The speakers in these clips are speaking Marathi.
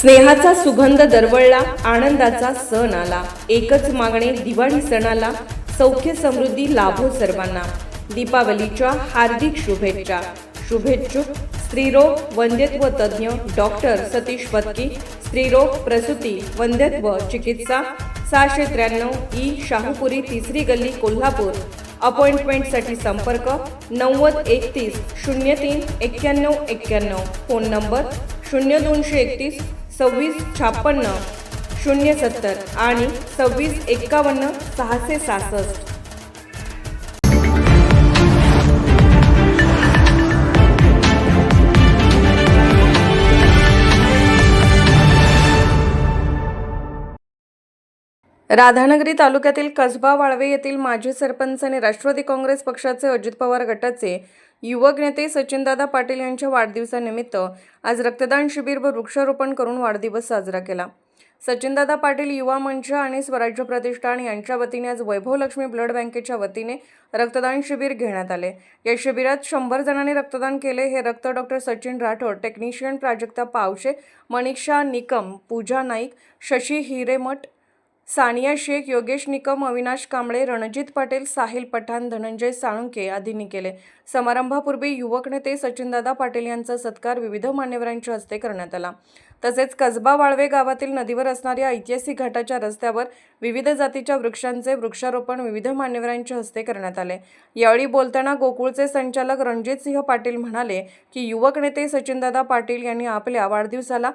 स्नेहाचा सुगंध दरवळला आनंदाचा सण आला. एकच मागणे दिवाळी सणाला सौख्य समृद्धी लाभो सर्वांना. दीपावलीच्या हार्दिक शुभेच्छा. शुभेच्छुक स्त्रीरोग वंध्यत्व तज्ज्ञ डॉक्टर सतीश पत्की स्त्रीरोग प्रसूती वंध्यत्व चिकित्सा सहाशे त्र्याण्णव ई शाहूपुरी तिसरी गल्ली कोल्हापूर. अपॉइंटमेंटसाठी संपर्क नव्वद एकतीस शून्य तीन एक्क्याण्णव एक्क्याण्णव. फोन नंबर शून्य दोनशे एकतीस सव्वीस छापन्न शून्य सत्तर आणि सव्वीस एक्कावन्न सहाशे सहासष्ट. राधानगरी तालुक्यातील कसबा वाळवे येथील माजी सरपंच आणि राष्ट्रवादी काँग्रेस पक्षाचे अजित पवार गटाचे युवक नेते सचिनदादा पाटील यांच्या वाढदिवसानिमित्त आज रक्तदान शिबिर व वृक्षारोपण करून वाढदिवस साजरा केला. सचिनदादा पाटील युवा मंच आणि स्वराज्य प्रतिष्ठान यांच्या वतीने आज वैभव लक्ष्मी ब्लड बँकेच्या वतीने रक्तदान शिबिर घेण्यात आले. या शिबिरात शंभर जणांनी रक्तदान केले. हे रक्त डॉक्टर सचिन राठोड टेक्निशियन प्राजक्ता पावशे मनीषा निकम पूजा नाईक शशी हिरेमठ सानिया शेख योगेश निकम अविनाश कांबळे रणजित पाटील साहिल पठाण धनंजय साळुंके आदींनी केले. समारंभापूर्वी युवक नेते सचिनदादा पाटील यांचा सत्कार विविध मान्यवरांच्या हस्ते करण्यात आला. तसेच कसबा वाळवे गावातील नदीवर असणाऱ्या ऐतिहासिक घाटाच्या रस्त्यावर विविध जातीच्या वृक्षांचे वृक्षारोपण विविध मान्यवरांच्या हस्ते करण्यात आले. यावेळी बोलताना गोकुळचे संचालक रणजितसिंह पाटील म्हणाले की युवक नेते सचिनदादा पाटील यांनी आपल्या वाढदिवसाला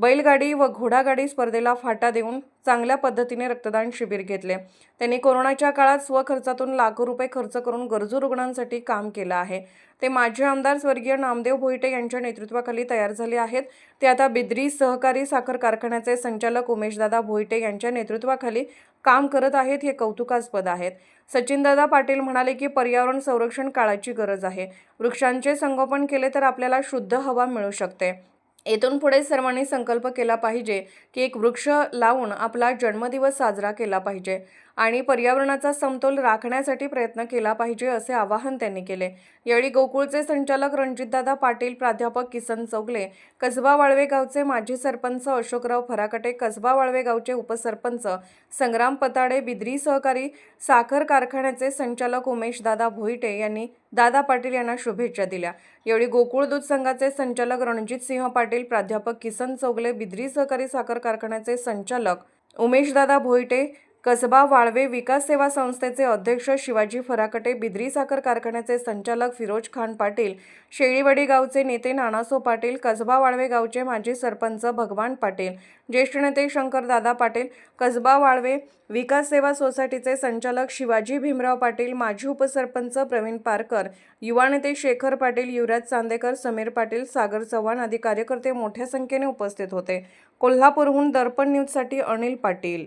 बैलगाडी व घोडागाडी स्पर्धेला फाटा देऊन चांगल्या पद्धतीने रक्तदान शिबिर घेतले. त्यांनी कोरोनाच्या काळात स्वखर्चातून लाखो रुपये खर्च करून गरजू रुग्णांसाठी काम केलं आहे. ते माजी आमदार स्वर्गीय नामदेव भोईटे यांच्या नेतृत्वाखाली तयार झाले आहेत. ते आता बिद्री सहकारी साखर कारखान्याचे संचालक उमेशदादा भोईटे यांच्या नेतृत्वाखाली काम करत आहेत हे कौतुकास्पद आहेत. सचिनदादा पाटील म्हणाले की पर्यावरण संरक्षण काळाची गरज आहे. वृक्षांचे संगोपन केले तर आपल्याला शुद्ध हवा मिळू शकते. येथून पुढे सर्वांनी संकल्प केला पाहिजे की एक वृक्ष लावून आपला जन्मदिवस साजरा केला पाहिजे आणि पर्यावरणाचा समतोल राखण्यासाठी प्रयत्न केला पाहिजे असे आवाहन त्यांनी केले. यावेळी गोकुळचे संचालक रणजितदादा पाटील प्राध्यापक किसन चौगले कसबा वाळवे गावचे माजी सरपंच अशोकराव फराकटे कसबा वाळवे गावचे उपसरपंच संग्राम पताडे बिद्री सहकारी साखर कारखान्याचे संचालक उमेश दादा भोईटे यांनी दादा पाटील यांना शुभेच्छा दिल्या. यावेळी गोकुळ दूध संघाचे संचालक रणजित सिंह पाटील प्राध्यापक किसन चौगले बिद्री सहकारी साखर कारखान्याचे संचालक उमेशदादा भोईटे कसबा वाळवे विकास सेवा संस्थेचे अध्यक्ष शिवाजी फराकटे बिद्री साखर कारखान्याचे संचालक फिरोज खान पाटील शेळीवडी गावचे नेते नानासो पाटील कसबा वाळवे गावचे माजी सरपंच भगवान पाटील ज्येष्ठ नेते शंकरदादा पाटील कसबा वाळवे विकास सेवा सोसायटीचे संचालक शिवाजी भीमराव पाटील माजी उपसरपंच प्रवीण पारकर युवा नेते शेखर पाटील युवराज चांदेकर समीर पाटील सागर चव्हाण आदी कार्यकर्ते मोठ्या संख्येने उपस्थित होते. कोल्हापूरहून दर्पण न्यूजसाठी अनिल पाटील.